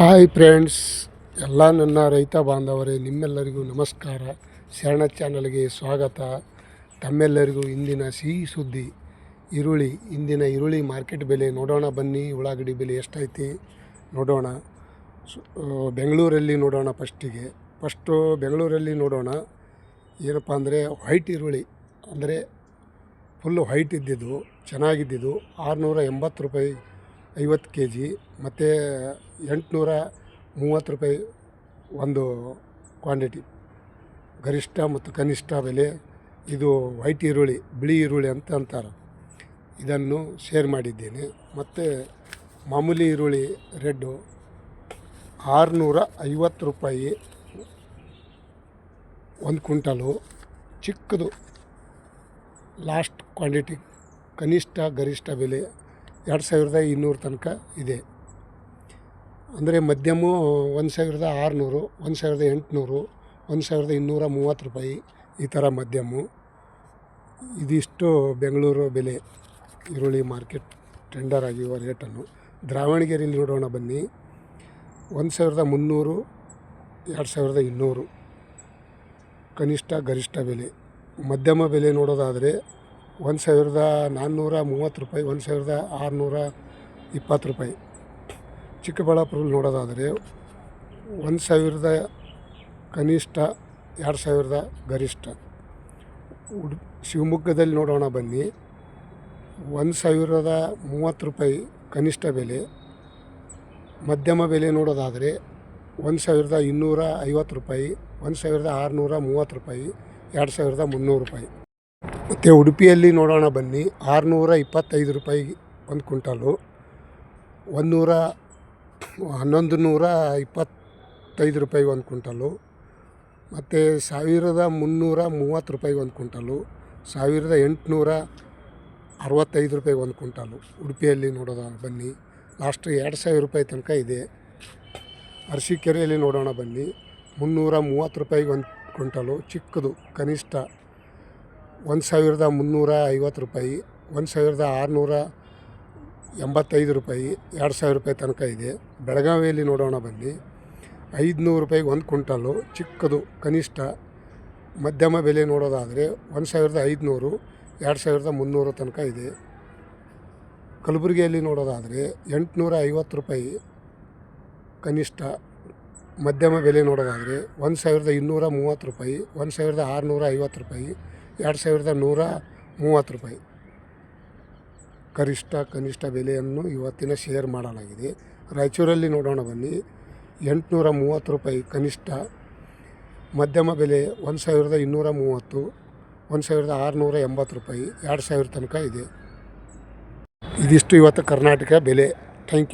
Hi friends, ಎಲ್ಲ ನನ್ನ ರೈತ ಬಾಂಧವರೇ, ನಿಮ್ಮೆಲ್ಲರಿಗೂ ನಮಸ್ಕಾರ. ಶರಣ ಚಾನಲ್ಗೆ ಸ್ವಾಗತ. ತಮ್ಮೆಲ್ಲರಿಗೂ ಇಂದಿನ ಸಿಹಿ ಸುದ್ದಿ, ಈರುಳ್ಳಿ, ಇಂದಿನ ಈರುಳ್ಳಿ ಮಾರ್ಕೆಟ್ ಬೆಲೆ ನೋಡೋಣ ಬನ್ನಿ. ಉಳ್ಳಾಗಡ್ಡಿ ಬೆಲೆ ಎಷ್ಟೈತಿ ನೋಡೋಣ. ಬೆಂಗಳೂರಲ್ಲಿ ನೋಡೋಣ ಫಸ್ಟಿಗೆ. ಫಸ್ಟು ಬೆಂಗಳೂರಲ್ಲಿ ನೋಡೋಣ. ಏನಪ್ಪ ಅಂದರೆ ವೈಟ್ ಈರುಳ್ಳಿ, ಅಂದರೆ ಫುಲ್ಲು ವೈಟ್ ಇದ್ದಿದ್ದು, ಚೆನ್ನಾಗಿದ್ದಿದ್ದು, ಆರುನೂರ ಎಂಬತ್ತು ರೂಪಾಯಿ ಐವತ್ತು ಕೆ ಜಿ ಮತ್ತು ಎಂಟುನೂರ ಮೂವತ್ತು ರೂಪಾಯಿ ಒಂದು ಕ್ವಾಂಟಿಟಿ ಗರಿಷ್ಠ ಮತ್ತು ಕನಿಷ್ಠ ಬೆಲೆ ಇದು ವೈಟ್ ಈರುಳ್ಳಿ, ಬಿಳಿ ಈರುಳ್ಳಿ ಅಂತ ಅಂತಾರೆ. ಇದನ್ನು ಶೇರ್ ಮಾಡಿದ್ದೇನೆ. ಮತ್ತು ಮಾಮೂಲಿ ಈರುಳ್ಳಿ ರೆಡ್ಡು ಆರುನೂರ ಐವತ್ತು ರೂಪಾಯಿ ಒಂದು ಕ್ವಿಂಟಲು, ಚಿಕ್ಕದು ಲಾಸ್ಟ್ ಕ್ವಾಂಟಿಟಿ ಕನಿಷ್ಠ ಗರಿಷ್ಠ ಬೆಲೆ ಎರಡು ಸಾವಿರದ ಇನ್ನೂರು ತನಕ ಇದೆ. ಅಂದರೆ ಮಧ್ಯಮ ಒಂದು ಸಾವಿರದ ಆರುನೂರು, ಒಂದು ಸಾವಿರದ ಎಂಟುನೂರು, ಒಂದು ಸಾವಿರದ ಇನ್ನೂರ ಮೂವತ್ತು ರೂಪಾಯಿ ಈ ಥರ ಮಧ್ಯಮ. ಇದಿಷ್ಟು ಬೆಂಗಳೂರು ಬೆಲೆ. ಈರುಳ್ಳಿ ಮಾರ್ಕೆಟ್ ಟೆಂಡರ್ ಆಗಿರುವ ರೇಟನ್ನು ದಾವಣಗೆರೆಯಲ್ಲಿ ನೋಡೋಣ ಬನ್ನಿ. ಒಂದು ಸಾವಿರದ ಮುನ್ನೂರು, ಎರಡು ಸಾವಿರದ ಇನ್ನೂರು. ಕನಿಷ್ಠ ಗರಿಷ್ಠ ಬೆಲೆ. ಮಧ್ಯಮ ಬೆಲೆ ನೋಡೋದಾದರೆ ಒಂದು ಸಾವಿರದ ನಾನ್ನೂರ ಮೂವತ್ತು ರೂಪಾಯಿ, ಒಂದು ಸಾವಿರದ ಆರುನೂರ ಇಪ್ಪತ್ತು ರೂಪಾಯಿ. ಚಿಕ್ಕಬಳ್ಳಾಪುರಲ್ಲಿ ನೋಡೋದಾದರೆ ಒಂದು ಸಾವಿರದ ಕನಿಷ್ಠ, ಎರಡು ಸಾವಿರದ ಗರಿಷ್ಠ. ಉಡ್, ಶಿವಮೊಗ್ಗದಲ್ಲಿ ನೋಡೋಣ ಬನ್ನಿ. ಒಂದು ಸಾವಿರದ ಮೂವತ್ತು ರೂಪಾಯಿ ಕನಿಷ್ಠ ಬೆಲೆ. ಮಧ್ಯಮ ಬೆಲೆ ನೋಡೋದಾದರೆ ಒಂದು ಸಾವಿರದ ಇನ್ನೂರ ಐವತ್ತು ರೂಪಾಯಿ, ಒಂದು ಸಾವಿರದ ಆರುನೂರ ಮೂವತ್ತು ರೂಪಾಯಿ, ಎರಡು ಸಾವಿರದ ಮುನ್ನೂರು ರೂಪಾಯಿ. ಮತ್ತು ಉಡುಪಿಯಲ್ಲಿ ನೋಡೋಣ ಬನ್ನಿ. ಆರುನೂರ ಇಪ್ಪತ್ತೈದು ರೂಪಾಯಿ ಒಂದು ಕ್ವಿಂಟಲು. ಒಂದುನೂರ ಹನ್ನೊಂದು ನೂರ ಇಪ್ಪತ್ತೈದು ರೂಪಾಯಿ ಒಂದು ಕ್ವಿಂಟಲು. ಮತ್ತು ಸಾವಿರದ ಮುನ್ನೂರ ಮೂವತ್ತು ರೂಪಾಯಿ ಒಂದು ಕ್ವಿಂಟಲು. ಸಾವಿರದ ಎಂಟುನೂರ ಅರವತ್ತೈದು ರೂಪಾಯಿ ಒಂದು ಕ್ವಿಂಟಲು. ಉಡುಪಿಯಲ್ಲಿ ನೋಡೋದ ಬನ್ನಿ. ಲಾಸ್ಟ್ ಎರಡು ಸಾವಿರ ರೂಪಾಯಿ ತನಕ ಇದೆ. ಅರಸೀಕೆರೆಯಲ್ಲಿ ನೋಡೋಣ ಬನ್ನಿ. ಮುನ್ನೂರ ಮೂವತ್ತು ರೂಪಾಯಿಗೆ ಒಂದು ಕ್ವಿಂಟಲು. ಚಿಕ್ಕದು, ಕನಿಷ್ಠ ಒಂದು ಸಾವಿರದ ಮುನ್ನೂರ ಐವತ್ತು ರೂಪಾಯಿ, ಒಂದು ಸಾವಿರದ ಆರುನೂರ ಎಂಬತ್ತೈದು ರೂಪಾಯಿ, ಎರಡು ಸಾವಿರ ರೂಪಾಯಿ ತನಕ ಇದೆ. ಬೆಳಗಾವಿಯಲ್ಲಿ ನೋಡೋಣ ಬನ್ನಿ. ಐದುನೂರು ರೂಪಾಯಿಗೆ ಒಂದು ಕ್ವಿಂಟಲ್ಲು ಚಿಕ್ಕದು, ಕನಿಷ್ಠ. ಮಧ್ಯಮ ಬೆಲೆ ನೋಡೋದಾದರೆ ಒಂದು ಸಾವಿರದ ಐದುನೂರು, ಎರಡು ಸಾವಿರದ ಮುನ್ನೂರು ತನಕ ಇದೆ. ಕಲಬುರಗಿಯಲ್ಲಿ ನೋಡೋದಾದರೆ ಎಂಟುನೂರ ಐವತ್ತು ರೂಪಾಯಿ ಕನಿಷ್ಠ. ಮಧ್ಯಮ ಬೆಲೆ ನೋಡೋದಾದರೆ ಒಂದು ಸಾವಿರದ ಇನ್ನೂರ ಮೂವತ್ತು ರೂಪಾಯಿ, ಒಂದು ಸಾವಿರದ ಆರುನೂರ ಐವತ್ತು ರೂಪಾಯಿ. ಎರಡು ಸಾವಿರದ ನೂರ ಮೂವತ್ತು ರೂಪಾಯಿ. ಗರಿಷ್ಠ ಕನಿಷ್ಠ ಬೆಲೆಯನ್ನು ಇವತ್ತಿನ ಶೇರ್ ಮಾಡಲಾಗಿದೆ. ರಾಯಚೂರಲ್ಲಿ ನೋಡೋಣ ಬನ್ನಿ. ಎಂಟುನೂರ ಮೂವತ್ತು ರೂಪಾಯಿ ಕನಿಷ್ಠ. ಮಧ್ಯಮ ಬೆಲೆ ಒಂದು ಸಾವಿರದ ಇನ್ನೂರ ಮೂವತ್ತು, ಒಂದು ಸಾವಿರದ ಆರುನೂರ ಎಂಬತ್ತು ರೂಪಾಯಿ, ಎರಡು ಸಾವಿರ ತನಕ ಇದೆ. ಇದಿಷ್ಟು ಇವತ್ತು ಕರ್ನಾಟಕ ಬೆಲೆ. Thank you